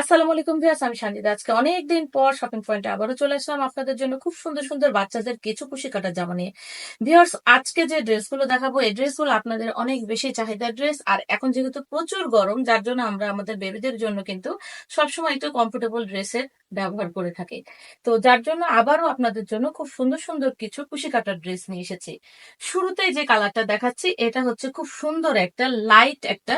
আসসালামু আলাইকুম ভিয়াস আমি সান্দিদা আজকে অনেকদিন পর শপিং পয়েন্টে আবারও চলে আসলাম আপনাদের জন্য খুব সুন্দর সুন্দর বাচ্চাদের কিছু খুশি কাটা জামা নিয়ে। ভিয়ার্স আজকে যে ড্রেসগুলো দেখাবো, এই ড্রেসগুলো আপনাদের অনেক বেশি চাহিদার ড্রেস। আর এখন যেহেতু প্রচুর গরম, যার জন্য আমরা আমাদের বেবিদের জন্য কিন্তু সবসময় একটু কমফোর্টেবল ড্রেসের ব্যবহার করে থাকি। তো যার জন্য আবারও আপনাদের জন্য খুব সুন্দর সুন্দর কিছু খুশি কাটার ড্রেস নিয়ে এসেছি। শুরুতেই যে কালারটা দেখাচ্ছি, এটা হচ্ছে খুব সুন্দর একটা লাইট একটা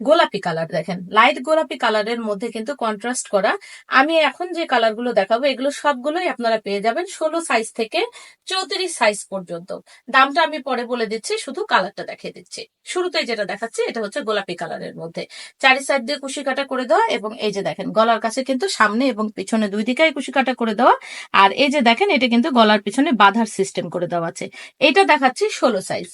গোলাপি কালার দেখেন। লাইট গোলাপি কালারের মধ্যে কিন্তু কন্ট্রাস্ট করা। আমি এখন যে কালারগুলো দেখাবো, এগুলো সবগুলোই আপনারা পেয়ে যাবেন ষোলো সাইজ থেকে চৌত্রিশ সাইজ পর্যন্ত। দামটা আমি পরে বলে দিচ্ছি, শুধু কালারটা দেখিয়ে দিচ্ছি। শুরুতে যেটা দেখাচ্ছি, এটা হচ্ছে গোলাপি কালারের মধ্যে। চারি সাইড দিয়ে কুশি কাটা করে দেওয়া এবং এই যে দেখেন, গলার কাছে কিন্তু সামনে এবং পিছনে দুই দিকেই কুশি কাটা করে দেওয়া। আর এই যে দেখেন, এটা কিন্তু গলার পিছনে বাধার সিস্টেম করে দেওয়া আছে। এটা দেখাচ্ছি ষোলো সাইজ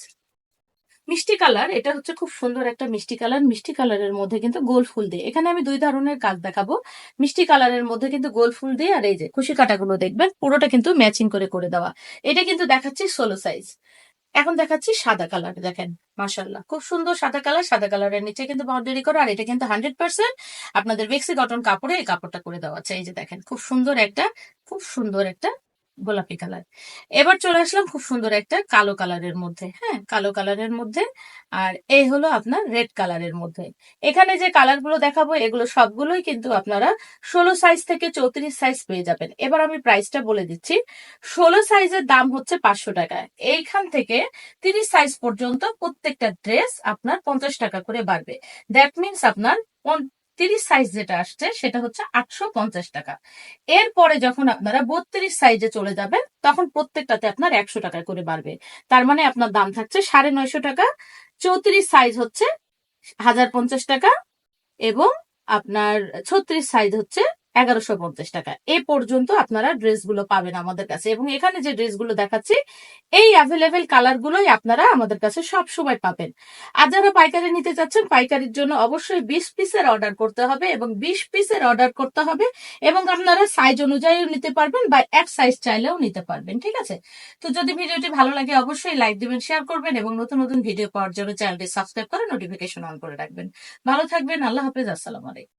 মিষ্টি কালার, এটা হচ্ছে খুব সুন্দর একটা মিষ্টি কালার। মিষ্টি কালারের মধ্যে কিন্তু গোল ফুল দিয়ে, এখানে আমি দুই ধরনের কাজ দেখাবো। মিষ্টি কালারের মধ্যে কিন্তু গোল ফুল দিয়ে, আর এই যে খুশি কাটাগুলো দেখবেন, পুরোটা কিন্তু ম্যাচিং করে করে দেওয়া। এটা কিন্তু দেখাচ্ছি ষোলো সাইজ এখন দেখাচ্ছি সাদা কালার, দেখেন মাসাল্লাহ খুব সুন্দর সাদা কালার, সাদা কালারের নিচে কিন্তু বাউন্ডারি করা, আর এটা কিন্তু হান্ড্রেড পার্সেন্ট আপনাদের বেক্সি কটন কাপড়ে এই কাপড়টা করে দেওয়া আছে। এই যে দেখেন, খুব সুন্দর একটা, খুব সুন্দর একটা গোলাপি কালার। এবার চলে আসলাম খুব সুন্দর একটা কালো কালারের মধ্যে হ্যাঁ? কালো কালারের মধ্যে, আর এই হলো আপনার রেড কালারের মধ্যে। এখানে যে কালারগুলো দেখাবো, এগুলো সবগুলোই কিন্তু আপনারা ষোলো সাইজ থেকে চৌত্রিশ সাইজ পেয়ে যাবেন। এবার আমি প্রাইসটা বলে দিচ্ছি। ষোলো সাইজের দাম হচ্ছে পাঁচশো টাকা। এইখান থেকে তিরিশ সাইজ পর্যন্ত প্রত্যেকটা ড্রেস আপনার পঞ্চাশ টাকা করে বাড়বে। দ্যাট মিনস আপনার তিরিশ সাইজ যেটা আসছে, সেটা হচ্ছে আটশো পঞ্চাশ টাকা। এরপরে যখন আপনারা বত্রিশ সাইজে চলে যাবেন, তখন প্রত্যেকটাতে আপনার একশো টাকা করে বাড়বে। তার মানে আপনার দাম থাকছে সাড়ে নয়শো টাকা। চৌত্রিশ সাইজ হচ্ছে হাজার পঞ্চাশ টাকা এবং আপনার ছত্রিশ সাইজ হচ্ছে এগারোশো পঞ্চাশ টাকা। এ পর্যন্ত আপনারা ড্রেসগুলো পাবেন আমাদের কাছে। এবং এখানে যে ড্রেসগুলো দেখাচ্ছি, এই অ্যাভেলেবেল কালার গুলোই আপনারা আমাদের কাছে সব সময় পাবেন। আর যারা পাইকারি নিতে চাচ্ছেন, পাইকারির জন্য অবশ্যই বিশ পিসের অর্ডার করতে হবে এবং বিশ পিসের অর্ডার করতে হবে এবং আপনারা সাইজ অনুযায়ীও নিতে পারবেন বা এক সাইজ চাইলেও নিতে পারবেন, ঠিক আছে? তো যদি ভিডিওটি ভালো লাগে, অবশ্যই লাইক দিবেন শেয়ার করবেন এবং নতুন নতুন ভিডিও পাওয়ার জন্য চ্যানেলটি সাবস্ক্রাইব করে নোটিফিকেশন অন করে রাখবেন। ভালো থাকবেন, আল্লাহ হাফেজ, আসসালামু আলাইকুম।